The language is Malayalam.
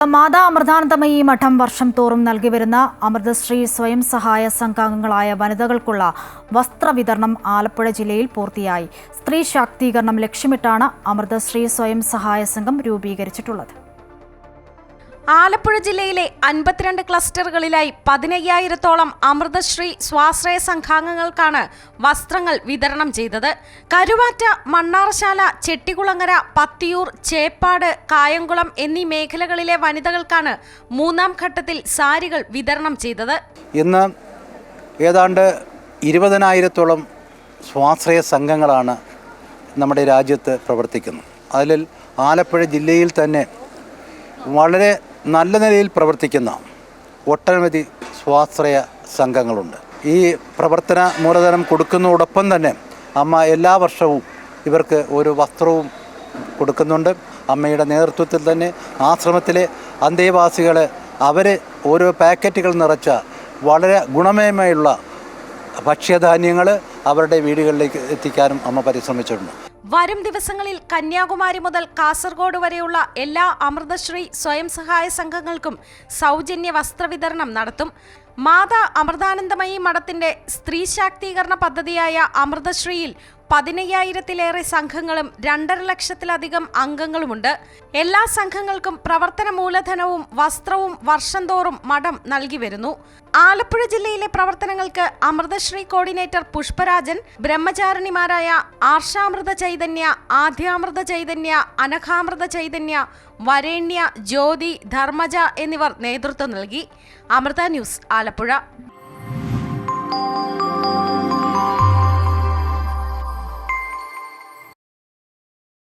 മാതാ അമൃതാനന്ദമയി മഠം വർഷം തോറും നൽകി വരുന്ന അമൃതശ്രീ സ്വയം സഹായ സംഘാംഗങ്ങളായ വനിതകൾക്കുള്ള വസ്ത്രവിതരണം ആലപ്പുഴ ജില്ലയിൽ പൂർത്തിയായി. സ്ത്രീ ശാക്തീകരണം ലക്ഷ്യമിട്ടാണ് അമൃതശ്രീ സ്വയം സഹായ സംഘം രൂപീകരിച്ചിട്ടുള്ളത്. ആലപ്പുഴ ജില്ലയിലെ അൻപത്തിരണ്ട് ക്ലസ്റ്ററുകളിലായി പതിനയ്യായിരത്തോളം അമൃതശ്രീ സ്വാശ്രയ സംഘാംഗങ്ങൾക്കാണ് വസ്ത്രങ്ങൾ വിതരണം ചെയ്തത്. കരുവാറ്റ മണ്ണാറശാല ചെട്ടികുളങ്ങര പത്തിയൂർ ചേപ്പാട് കായംകുളം എന്നീ മേഖലകളിലെ വനിതകൾക്കാണ് മൂന്നാം ഘട്ടത്തിൽ സാരികൾ വിതരണം ചെയ്തത്. ഇന്ന് ഏതാണ്ട് ഇരുപതിനായിരത്തോളം സ്വാശ്രയ സംഘങ്ങളാണ് നമ്മുടെ രാജ്യത്ത് പ്രവർത്തിക്കുന്നത്. അതിൽ ആലപ്പുഴ ജില്ലയിൽ തന്നെ വളരെ നല്ല നിലയിൽ പ്രവർത്തിക്കുന്ന ഒട്ടനവധി സ്വാശ്രയ സംഘങ്ങളുണ്ട്. ഈ പ്രവർത്തന മൂലധനം കൊടുക്കുന്നതോടൊപ്പം തന്നെ അമ്മ എല്ലാ വർഷവും ഇവർക്ക് ഒരു വസ്ത്രവും കൊടുക്കുന്നുണ്ട്. അമ്മയുടെ നേതൃത്വത്തിൽ തന്നെ ആശ്രമത്തിലെ അന്തേവാസികൾ അവർ ഓരോ പാക്കറ്റുകൾ നിറച്ച വളരെ ഗുണമേന്മയുള്ള ഭക്ഷ്യധാന്യങ്ങൾ അവരുടെ വീടുകളിലേക്ക് എത്തിക്കാനും അമ്മ പരിശ്രമിച്ചിട്ടുണ്ട്. വരും ദിവസങ്ങളിൽ കന്യാകുമാരി മുതൽ കാസർഗോഡ് വരെയുള്ള എല്ലാ അമൃതശ്രീ സ്വയം സഹായ സംഘങ്ങൾക്കും സൗജന്യ വസ്ത്രവിതരണം നടത്തും. മാതാ അമൃതാനന്ദമയി മഠത്തിന്റെ സ്ത്രീ ശാക്തീകരണ പദ്ധതിയായ അമൃതശ്രീയിൽ പതിനയ്യായിരത്തിലേറെ സംഘങ്ങളും രണ്ടര ലക്ഷത്തിലധികം അംഗങ്ങളുമുണ്ട്. എല്ലാ സംഘങ്ങൾക്കും പ്രവർത്തന മൂലധനവും വസ്ത്രവും വർഷം തോറും മഠം നൽകി വരുന്നു. ആലപ്പുഴ ജില്ലയിലെ പ്രവർത്തനങ്ങൾക്ക് അമൃതശ്രീ കോർഡിനേറ്റർ പുഷ്പരാജൻ ബ്രഹ്മചാരിണിമാരായ ആർഷാമൃത ചൈതന്യ ആദ്യാമൃത ചൈതന്യ അനഘാമൃത ചൈതന്യ വരേണ്യ ജ്യോതി ധർമ്മജ എന്നിവർ നേതൃത്വം നൽകി. അമൃത ന്യൂസ് ആലപ്പുഴ.